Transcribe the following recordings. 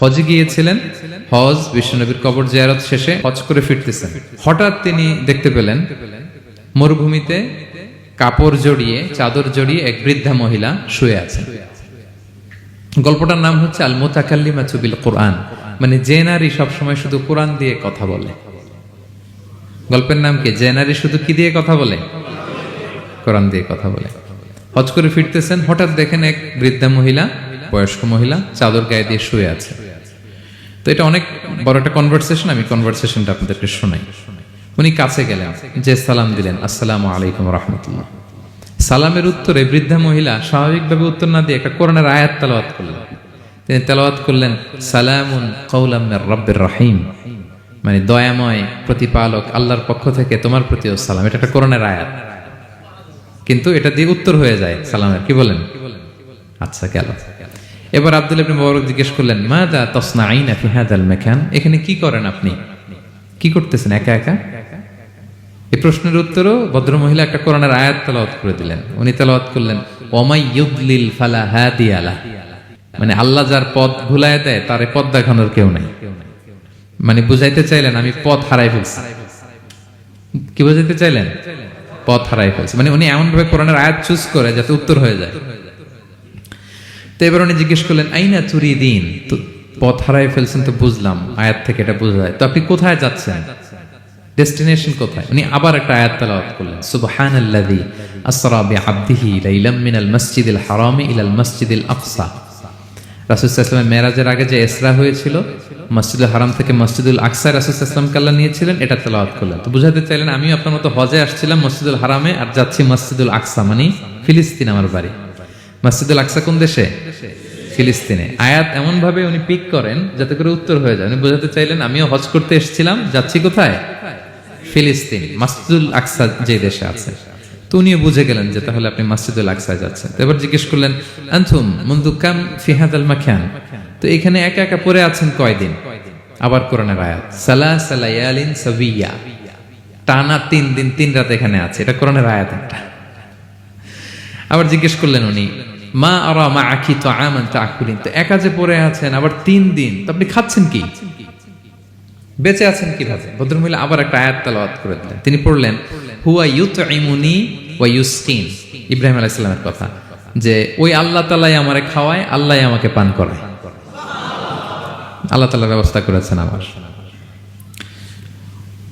হজে গিয়েছিলেন। হজ, বিশ্বনবীর কবর জিয়ারত শেষে হজ করে ফিরতেছেন। হঠাৎ তিনি দেখতে পেলেন, মরুভূমিতে কাপড় জড়িয়ে, চাদর জড়িয়ে এক বৃদ্ধা মহিলা শুয়ে আছে। গল্পটার নাম হচ্ছে আল মোতাকাল্লিমা চুবিল কোরআন। মানে যে নারী সবসময় শুধু কোরআন দিয়ে কথা বলে। গল্পের নাম কি? যে নারী শুধু কি দিয়ে কথা বলে? কোরআন দিয়ে কথা বলে। হজ করে ফিরতেছেন, হঠাৎ দেখেন এক বৃদ্ধা মহিলা, বয়স্ক মহিলা, চাদর গায়ে দিয়ে শুয়ে আছে। তো এটা অনেক বড় একটা কনভারসেশন আমি কনভারসেশনটা আপনাদেরকে শোনাই। উনি কাছে গেলেন, যে সালাম দিলেন, আসসালামু আলাইকুম রহমতুল্লাহ। সালামের উত্তরে বৃদ্ধা মহিলা স্বাভাবিকভাবে উত্তর না দিয়ে একটা কোরআনের আয়াত তেলাওয়াত করলেন। তিনি তেলাওয়াত করলেন, সালামুন কৌলাম রব্বের রহিম। মানে দয়াময় প্রতিপালক আল্লাহর পক্ষ থেকে তোমার প্রতিও সালাম। এটা একটা কোরআনের আয়াত। কিন্তু এটা দিয়ে উত্তর হয়ে যায় সালামের। কি বলেন? আচ্ছা গেল। এবার আব্দুল ইবনে মুবারক জিজ্ঞেস করলেন মা দা তসনাইনা ফি হাদাল মাকান? এখানে কি করেন আপনি? কি করতেছেন? একা একা? এই প্রশ্নের উত্তরও ভদ্রমহিলা একটা কোরআনের আয়াত তেলাওয়াত করে দিলেন। উনি তেলাওয়াত করলেন, ওমাই ইউদলিল ফালা হাদিয়ালা মানে আল্লাহ যার পথ ভুলায় দেয়, তার এই পথ দেখানোর কেউ নাই। মানে বুঝাইতে চাইলেন, আমি পথ হারাই ফেলছি। কি বুঝাইতে চাইলেন? পথ হারাই ফেলছি। মানে উনি এমন ভাবে কোরআনের আয়াত চুজ করে যাতে উত্তর হয়ে যায়। তো এবার উনি জিজ্ঞেস করলেন, আইনা চুরি দিন? তো পথ হারাই ফেলছেন তো বুঝলাম, আয়াত থেকে এটা বোঝা যায়। তো আপনি কোথায় যাচ্ছেন? ডেস্টিনেশন কোথায়? উনি আবার একটা আয়াত তেলাওয়াত করলেন, সুবহানাল্লাযী আসরা বিআবদিহি লাইলাম মিনাল মাসজিদিল হারামি ইলাল মাসজিদিল আকসা। রাসূল সাল্লাল্লাহু মেরাজের আগে যে ইসরা হয়েছিল, মসজিদুল হারাম থেকে মসজিদুল আকসা রাসূল সাল্লাল্লাহু কাল্লা নিয়েছিলেন, এটা তেলাওয়াত করলেন। তো বুঝাতে চাইলেন, আমিও আপনার মতো হজে আসছিলাম মসজিদুল হারামে আর যাচ্ছি মসজিদুল আকসা মানে ফিলিস্তিন আমার বাড়ি। মসজিদুল আকসা কোন দেশে? ফিলিস্তিনে। আয়াত এমন ভাবে উনি পিক করেন যাতে করে উত্তর হয়ে যায়। উনি বোঝাতে চাইলেন, আমিও হজ করতে এসেছিলাম, যাচ্ছি কোথায়? ফিলিস্তিন, মাসজিদুল আকসা যে দেশে আছে। উনিও বুঝে গেলেন যে তাহলে আপনি মাসজিদুল আকসায় যাচ্ছেন। তো এবার জিজ্ঞেস করলেন আনথুম মুন্দু কাম ফিহাদ আল তো এখানে একা একা পড়ে আছেন কয়দিন? আবার কোরআনের আয়াত সালা সালায়ালিন সাবিয়া। টানা তিন দিন, তিন রাত এখানে আছে। এটা কোরআনের আয়াত একটা। আবার জিজ্ঞেস করলেন উনি মা আর মা আখি তো আমান তো আকুলিন তো একা যে পড়ে আছেন, আবার তিন দিন, তো আপনি খাচ্ছেন কি? বেঁচে আছেন কীভাবে? ভদ্রমহিলা আবার একটা আয়াত তালাওয়াত করে দিলেন। তিনি পড়লেন, হুয়া ইউত ইমুনি ওয়া ইউস্কিন। ইব্রাহিম আলাইহিস সালামের কথা, যে ওই আল্লাহ তালাই আমারে খাওয়ায়, আল্লাহ আমাকে পান করায়। আল্লাহ তালা ব্যবস্থা করেছেন আমার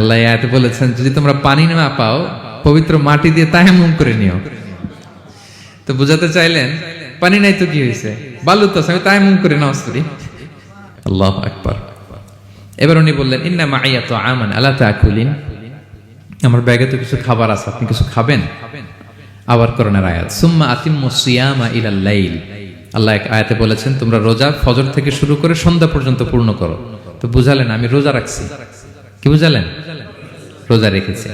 আল্লাহ আয়াতে বলেছেন, যদি তোমরা পানি না পাও পবিত্র মাটি দিয়ে তায়াম্মুম করে নিও। তো বুঝাতে চাইলেন, পানি নাই তো কি হয়েছে বালু তো আমি তায়াম্মুম করে নাও পড়ি আল্লাহ আকবার। এবার উনি বললেন, ইন্না মাইয়া তো আমান, আলা তাকুলিন? আমার ব্যাগে তো কিছু খাবার আছে, আপনি কিছু খাবেন? আবার করোনার আয়াত, সুম্মা আতিম্মু সিয়ামা ইলাল লাইল। আল্লাহ এক আয়াতে বলেছেন, তোমরা রোজা ফজর থেকে শুরু করে সন্ধ্যা পর্যন্ত পূর্ণ করো। তো বুঝালেন, আমি রোজা রাখছি। কি বুঝালেন? রোজা রেখেছি।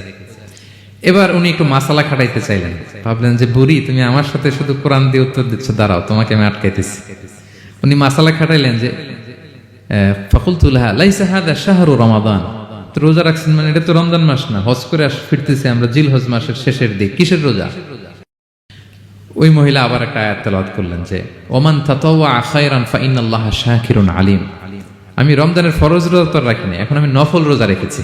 এবার উনি একটু মাসালা খাটাইতে চাইলেন। ভাবলেন যে, বুড়ি, তুমি আমার সাথে শুধু কোরআন দিয়ে উত্তর দিচ্ছ, দাঁড়াও, তোমাকে আমি আটকাইতেছি। উনি মাসালা খাটাইলেন যে ফকুলতুল্লাহ লাইসা হাদা শাহরু রমাদান। রোজা রাখছেন মানে এটা তো রমজান মাস না, হজ করে আস ফিরতেছি আমরা জিল হজ মাসের শেষের দিক। কিসের রোজা? ওই মহিলা আবার একটা আয়াত তেলাওয়াত করলেন যে, ওমান তাতাওয়া খায়রান ফা শাকিরুন আলিম। আমি রমজানের ফরজ রোজা তো রাখিনি এখন আমি নফল রোজা রেখেছি।